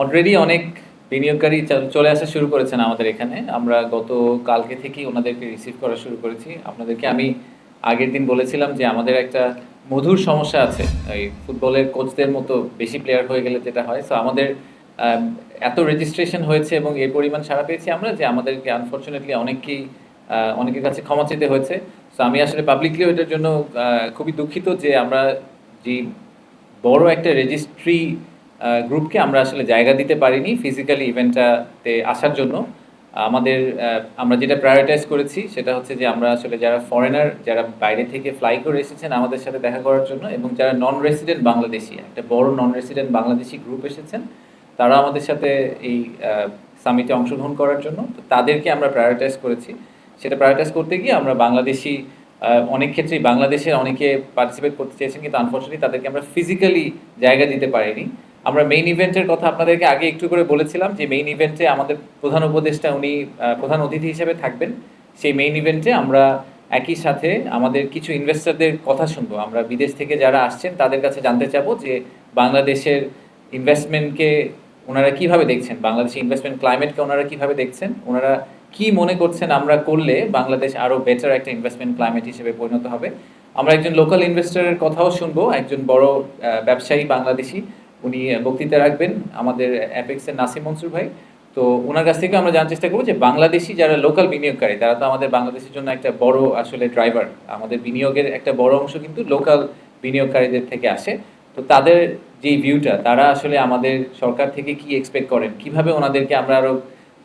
Already অনেক বিনিয়োগকারী চলে আসা শুরু করেছেন আমাদের এখানে। আমরা গত কালকে থেকেই ওনাদেরকে রিসিভ করা শুরু করেছি। আপনাদেরকে আমি আগের দিন বলেছিলাম যে আমাদের একটা মধুর সমস্যা আছে। এই ফুটবলের কোচদের মতো বেশি প্লেয়ার হয়ে গেলে যেটা হয়। সো আমাদের এত রেজিস্ট্রেশন হয়েছে এবং এর পরিমাণ সারা পেয়েছি আমরা যে আমাদেরকে আনফর্চুনেটলি অনেককেই অনেকের কাছে ক্ষমা চেতে হয়েছে। সো আমি আসলে পাবলিকলিও এটার জন্য খুবই দুঃখিত যে আমরা যে বড় একটা রেজিস্ট্রি গ্রুপকে আমরা আসলে জায়গা দিতে পারিনি ফিজিক্যালি ইভেন্টটাতে আসার জন্য। আমাদের আমরা যেটা প্রায়োরিটাইজ করেছি সেটা হচ্ছে যে আমরা আসলে যারা ফরেনার যারা বাইরে থেকে ফ্লাই করে এসেছেন আমাদের সাথে দেখা করার জন্য এবং যারা নন রেসিডেন্ট বাংলাদেশি, একটা বড় নন রেসিডেন্ট বাংলাদেশি গ্রুপ এসেছেন, তারা আমাদের সাথে এই সামিটে অংশগ্রহণ করার জন্য। তো তাদেরকে আমরা প্রায়োরিটাইজ করেছি। সেটা প্রায়োরিটাইজ করতে গিয়ে আমরা বাংলাদেশি অনেক ক্ষেত্রেই বাংলাদেশের অনেকে পার্টিসিপেট করতে চেয়েছেন কিন্তু আনফর্চুনেটলি তাদেরকে আমরা ফিজিক্যালি জায়গা দিতে পারিনি। আমরা মেইন ইভেন্টের কথা আপনাদেরকে আগে একটু করে বলেছিলাম যে মেইন ইভেন্টে আমাদের প্রধান উপদেষ্টা উনি প্রধান অতিথি হিসেবে থাকবেন। সেই মেইন ইভেন্টে আমরা একই সাথে আমাদের কিছু ইনভেস্টরদের কথা শুনব। আমরা বিদেশ থেকে যারা আসছেন তাদের কাছে জানতে চাবো যে বাংলাদেশের ইনভেস্টমেন্টকে ওনারা কীভাবে দেখছেন? বাংলাদেশের ইনভেস্টমেন্ট ক্লাইমেটকে ওনারা কীভাবে দেখছেন? ওনারা কি মনে করছেন আমরা করলে বাংলাদেশ আরও বেটার একটা ইনভেস্টমেন্ট ক্লাইমেট হিসেবে পরিণত হবে? আমরা একজন লোকাল ইনভেস্টরের কথাও শুনব। একজন বড় ব্যবসায়ী বাংলাদেশি। উনি বক্তৃতা রাখবেন আমাদের অ্যাপেক্সের নাসিম মনসুর ভাই। তো ওনার কাছ থেকে আমরা জানার চেষ্টা করব যে বাংলাদেশি যারা লোকাল বিনিয়োগকারী, তারা তো আমাদের বাংলাদেশের জন্য একটা বড় আসলে ড্রাইভার আমাদের বিনিয়োগের একটা বড় অংশ কিন্তু লোকাল বিনিয়োগকারীদের থেকে আসে। তো তাদের যে ভিউটা তারা আসলে আমাদের সরকার থেকে কি এক্সপেক্ট করেন? কীভাবে ওনাদেরকে আমরা আরও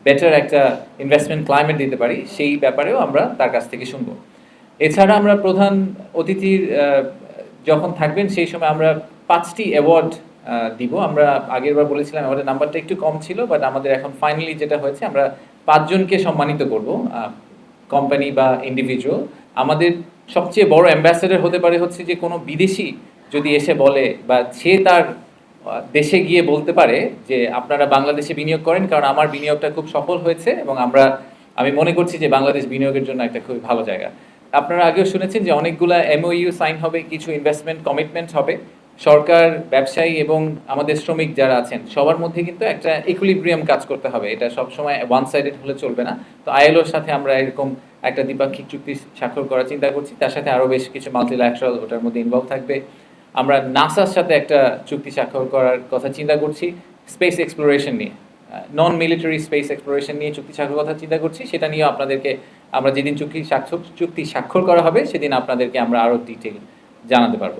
বেটার একটা ইনভেস্টমেন্ট ক্লাইমেট দিতে পারি? সেই ব্যাপারেও আমরা তার কাছ থেকে শুনব। এছাড়া আমরা প্রধান অতিথির যখন থাকবেন সেই সময় আমরা পাঁচটি অ্যাওয়ার্ড দিব। আমরা আগের বার বলেছিলাম, আমাদের নাম্বারটা একটু কম ছিল বাট আমাদের এখন ফাইনালি যেটা হয়েছে, আমরা পাঁচজনকে সম্মানিত করব কোম্পানি বা ইন্ডিভিজুয়াল আমাদের সবচেয়ে বড় অ্যাম্বাসেডর হতে পারে হচ্ছে যে কোনো বিদেশি যদি এসে বলে বা সে তার দেশে গিয়ে বলতে পারে যে আপনারা বাংলাদেশে বিনিয়োগ করেন, কারণ আমার বিনিয়োগটা খুব সফল হয়েছে এবং আমরা, আমি মনে করছি যে বাংলাদেশ বিনিয়োগের জন্য একটা খুবই ভালো জায়গা। আপনারা আগেও শুনেছেন যে অনেকগুলা এমওইউ সাইন হবে, কিছু ইনভেস্টমেন্ট কমিটমেন্ট হবে। সরকার, ব্যবসায়ী এবং আমাদের শ্রমিক যারা আছেন, সবার মধ্যে কিন্তু একটা ইকুইলিব্রিয়াম কাজ করতে হবে। এটা সবসময় ওয়ান সাইডেড হলে চলবে না। তো আইএলওর সাথে আমরা এরকম একটা দ্বিপাক্ষিক চুক্তি স্বাক্ষর করার চিন্তা করছি। তার সাথে আরও বেশ কিছু মাল্টিল্যাটারাল ওটার মধ্যে ইনভলভ থাকবে। আমরা নাসার সাথে একটা চুক্তি স্বাক্ষর করার কথা চিন্তা করছি। স্পেস এক্সপ্লোরেশন নিয়ে। নন মিলিটারি স্পেস এক্সপ্লোরেশন নিয়ে চুক্তি স্বাক্ষর কথা চিন্তা করছি। সেটা নিয়েও আপনাদেরকে আমরা যেদিন চুক্তি স্বাক্ষর চুক্তি স্বাক্ষর করা হবে, সেদিন আপনাদেরকে আমরা আরও ডিটেল জানাতে পারব।